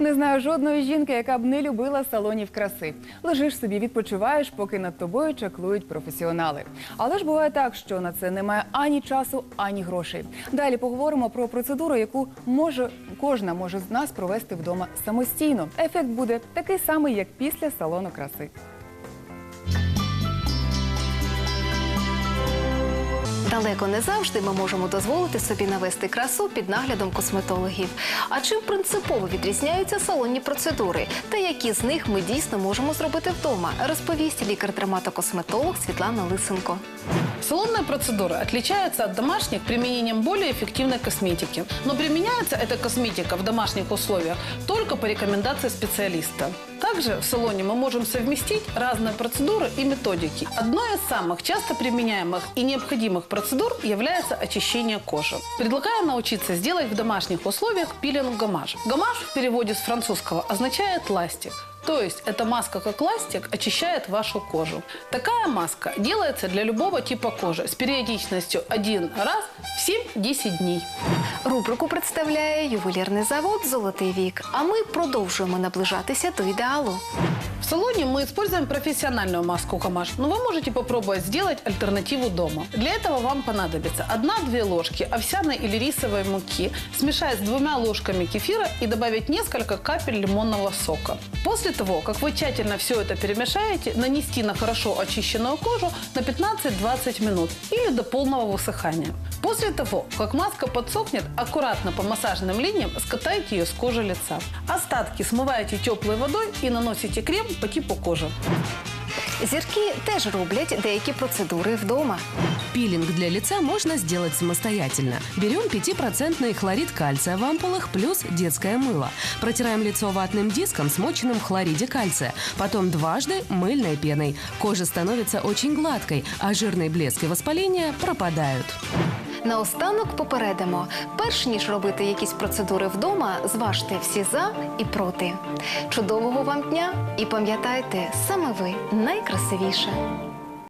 Не знаю жодної жінки, яка б не любила салонів краси. Лежиш собі, відпочиваєш, поки над тобою чаклують професіонали. Але ж буває так, що на це немає ані часу, ані грошей. Далі поговоримо про процедуру, яку може кожна може з нас провести вдома самостійно. Ефект буде такий самий, як після салону краси. Далеко не завжди ми можемо дозволити собі навести красу під наглядом косметологів. А чим принципово відрізняються салонні процедури? Та які з них ми дійсно можемо зробити вдома? Розповість лікар-дерматокосметолог Світлана Лисенко. Салонные процедуры отличаются от домашних применением более эффективной косметики. Но применяется эта косметика в домашних условиях только по рекомендации специалиста. Также в салоне мы можем совместить разные процедуры и методики. Одной из самых часто применяемых и необходимых процедур является очищение кожи. Предлагаю научиться сделать в домашних условиях пилинг гамаш. Гамаш в переводе с французского означает ластик. То есть эта маска как ластик очищает вашу кожу. Такая маска делается для любого типа кожи с периодичностью один раз в 7-10 дней. Рубрику представляє ювелірний завод Золотий вік. А ми продовжуємо наближатися до ідеалу. В салоне мы используем профессиональную маску Гамаш, но вы можете попробовать сделать альтернативу дома. Для этого вам понадобится 1-2 ложки овсяной или рисовой муки, смешать с двумя ложками кефира и добавить несколько капель лимонного сока. После того, как вы тщательно все это перемешаете, нанести на хорошо очищенную кожу на 15-20 минут или до полного высыхания. После того, как маска подсохнет, аккуратно по массажным линиям скатайте ее с кожи лица. Остатки смываете теплой водой и наносите крем по типу кожи. Зірки теж роблять деякі процедури вдома. Пилинг для лица можно сделать самостоятельно. Берем 5% хлорид кальция в ампулах плюс детское мыло. Протираем лицо ватным диском, смоченным в хлориде кальция. Потом дважды мыльной пеной. Кожа становится очень гладкой, а жирный блеск и воспаление пропадают. Наостанок попередимо, перш ніж робити якісь процедури вдома, зважте всі за і проти. Чудового вам дня і пам'ятайте, саме ви найкрасивіше.